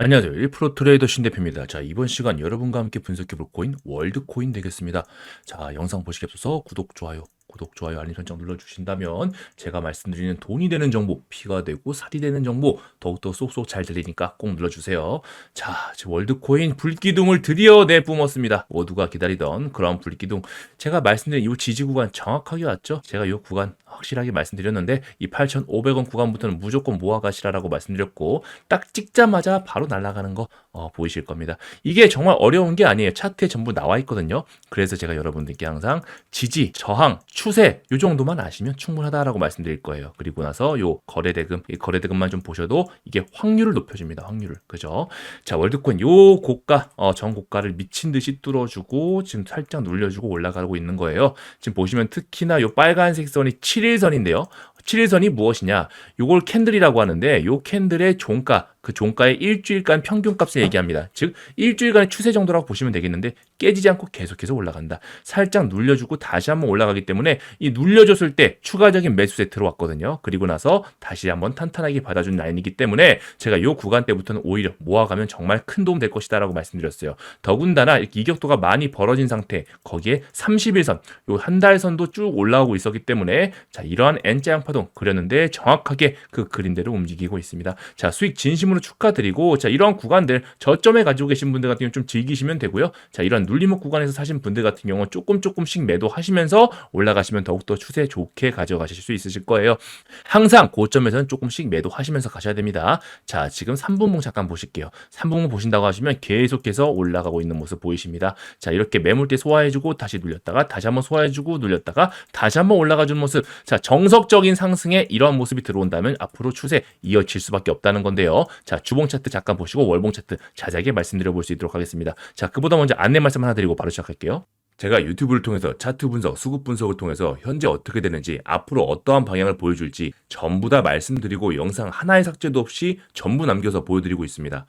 안녕하세요. 1프로 트레이더 신 대표입니다. 자, 이번 시간 여러분과 함께 분석해 볼 코인 월드코인 되겠습니다. 자, 영상 보시기 앞서서 구독, 좋아요, 구독, 좋아요, 알림 설정 눌러주신다면 제가 말씀드리는 돈이 되는 정보, 피가 되고 살이 되는 정보 더욱더 쏙쏙 잘 들리니까 꼭 눌러주세요. 자, 월드코인 불기둥을 드디어 내뿜었습니다. 모두가 기다리던 그런 불기둥. 제가 말씀드린 이 지지 구간 정확하게 왔죠? 제가 이 구간 확실하게 말씀드렸는데 이 8,500원 구간부터는 무조건 모아가시라라고 말씀드렸고 딱 찍자마자 바로 날아가는 거 어, 보이실 겁니다. 이게 정말 어려운 게 아니에요. 차트에 전부 나와 있거든요. 그래서 제가 여러분들께 항상 지지, 저항, 추세 요 정도만 아시면 충분하다라고 말씀드릴 거예요. 그리고 나서 요 거래대금, 이 거래대금만 좀 보셔도 이게 확률을 높여줍니다. 확률을. 그죠? 자, 월드코인 요 고가, 어, 전 고가를 미친 듯이 뚫어주고 지금 살짝 눌려주고 올라가고 있는 거예요. 지금 보시면 특히나 요 빨간색 선이 7일선인데요. 7일선이 무엇이냐? 요걸 캔들이라고 하는데 요 캔들의 종가, 그 종가의 일주일간 평균값을 얘기합니다. 즉 일주일간의 추세 정도라고 보시면 되겠는데 깨지지 않고 계속해서 올라간다. 살짝 눌려주고 다시 한번 올라가기 때문에 이 눌려줬을 때 추가적인 매수세 들어왔거든요. 그리고 나서 다시 한번 탄탄하게 받아준 라인이기 때문에 제가 요 구간 때부터는 오히려 모아가면 정말 큰 도움 될 것이다라고 말씀드렸어요. 더군다나 이격도가 많이 벌어진 상태 거기에 30일선 요 한 달 선도 쭉 올라오고 있었기 때문에 자 이러한 N자 양파동 그렸는데 정확하게 그 그림대로 움직이고 있습니다. 자 수익 진심으로 축하드리고 자 이러한 구간들 저점에 가지고 계신 분들 같은 경우 좀 즐기시면 되고요. 자 이런 눌림목 구간에서 사신 분들 같은 경우는 조금 조금씩 매도하시면서 올라가시면 더욱더 추세 좋게 가져가실 수 있으실 거예요. 항상 고점에서는 조금씩 매도하시면서 가셔야 됩니다. 자, 지금 3분봉 잠깐 보실게요. 3분봉 보신다고 하시면 계속해서 올라가고 있는 모습 보이십니다. 자, 이렇게 매물대 소화해주고 다시 눌렸다가 다시 한번 소화해주고 눌렸다가 다시 한번 올라가주는 모습. 자, 정석적인 상승에 이러한 모습이 들어온다면 앞으로 추세 이어질 수밖에 없다는 건데요. 자, 주봉 차트 잠깐 보시고 월봉 차트 자세하게 말씀드려 볼 수 있도록 하겠습니다. 자, 그보다 먼저 안내 말씀 하나 드리고 바로 시작할게요. 제가 유튜브를 통해서 차트 분석, 수급 분석을 통해서 현재 어떻게 되는지, 앞으로 어떠한 방향을 보여줄지 전부 다 말씀드리고 영상 하나의 삭제도 없이 전부 남겨서 보여드리고 있습니다.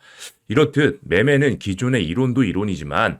이렇듯 매매는 기존의 이론도 이론이지만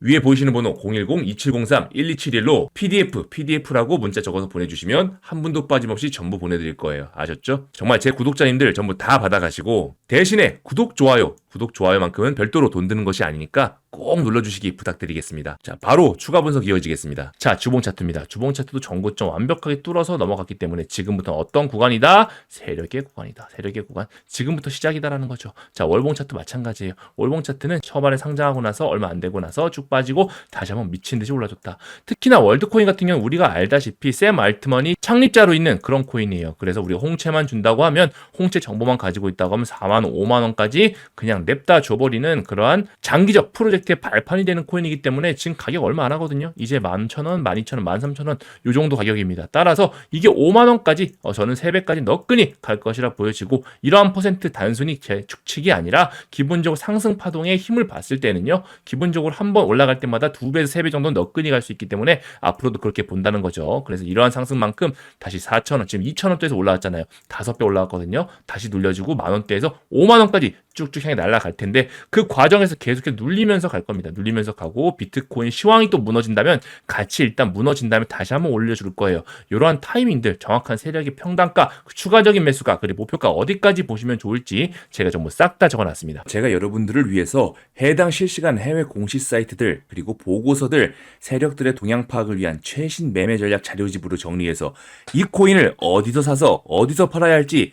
위에 보이시는 번호 010-2703-1271로 PDF, PDF라고 문자 적어서 보내주시면 한 분도 빠짐없이 전부 보내드릴 거예요. 아셨죠? 정말 제 구독자님들 전부 다 받아가시고 대신에 구독, 좋아요, 구독, 좋아요만큼은 별도로 돈 드는 것이 아니니까 꼭 눌러주시기 부탁드리겠습니다. 자, 바로 추가 분석 이어지겠습니다. 자, 주봉 차트입니다. 주봉 차트도 전고점 완벽하게 뚫어서 넘어갔기 때문에 지금부터 어떤 구간이다? 세력의 구간이다. 세력의 구간. 지금부터 시작이다라는 거죠. 자, 월봉 차트 마찬가지예요. 월봉 차트는 초반에 상장하고 나서 얼마 안 되고 나서 쭉 빠지고 다시 한번 미친 듯이 올라줬다. 특히나 월드코인 같은 경우는 우리가 알다시피 샘 알트먼이 창립자로 있는 그런 코인이에요. 그래서 우리가 홍채만 준다고 하면 홍채 정보만 가지고 있다고 하면 4만 5만 원까지 그냥 냅다 줘버리는 그러한 장기적 프로젝트의 발판이 되는 코인이기 때문에 지금 가격 얼마 안 하거든요. 이제 11,000원, 12,000원, 13,000원 요 정도 가격입니다. 따라서 이게 5만 원까지 어, 저는 3배까지 너끈히 갈 것이라 보여지고 이러한 퍼센트 단순히 제 축칙이 아니라 기본적으로 상승 파동의 힘을 봤을 때는요. 기본적으로 한번 올라 갈 때마다 2배에서 3배 정도 너끈히 갈 수 있기 때문에 앞으로도 그렇게 본다는 거죠. 그래서 이러한 상승만큼 다시 4,000원, 지금 2,000원대에서 올라왔잖아요. 5배 올라왔거든요. 다시 눌려주고 만 원대에서 5만 원까지 쭉쭉 향해 날아갈 텐데 그 과정에서 계속해서 눌리면서 갈 겁니다. 눌리면서 가고 비트코인 시황이 또 무너진다면 같이 일단 무너진 다음에 다시 한번 올려줄 거예요. 이러한 타이밍들 정확한 세력의 평단가 그 추가적인 매수가 그리고 목표가 어디까지 보시면 좋을지 제가 전부 싹 다 적어놨습니다. 제가 여러분들을 위해서 해당 실시간 해외 공시 사이트들 그리고 보고서들 세력들의 동향 파악을 위한 최신 매매 전략 자료집으로 정리해서 이 코인을 어디서 사서 어디서 팔아야 할지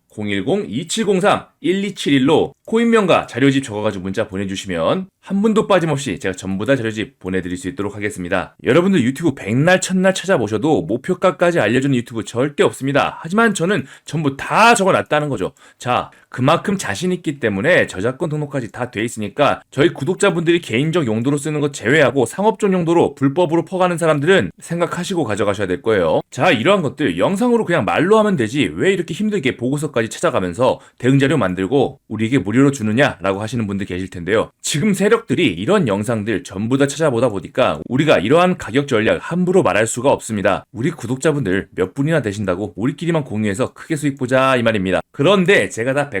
010-2703-1271로 코인명과 자료집 적어가지고 문자 보내주시면 한 분도 빠짐없이 제가 전부 다 자료집 보내드릴 수 있도록 하겠습니다. 여러분들 유튜브 백날 첫날 찾아보셔도 목표가까지 알려주는 유튜브 절대 없습니다. 하지만 저는 전부 다 적어놨다는 거죠. 자, 그만큼 자신 있기 때문에 저작권 등록까지 다 돼 있으니까 저희 구독자분들이 개인적 용도로 쓰는 것 제외하고 상업적 용도로 불법으로 퍼가는 사람들은 생각하시고 가져가셔야 될 거예요. 자, 이러한 것들 영상으로 그냥 말로 하면 되지 왜 이렇게 힘들게 보고서까지 찾아가면서 대응 자료 만들고 우리에게 무료로 주느냐라고 하시는 분들 계실 텐데요. 지금 세력들이 이런 영상들 전부 다 찾아보다 보니까 우리가 이러한 가격 전략 함부로 말할 수가 없습니다. 우리 구독자분들 몇 분이나 되신다고 우리끼리만 공유해서 크게 수익 보자 이 말입니다. 그런데 제가 다 100%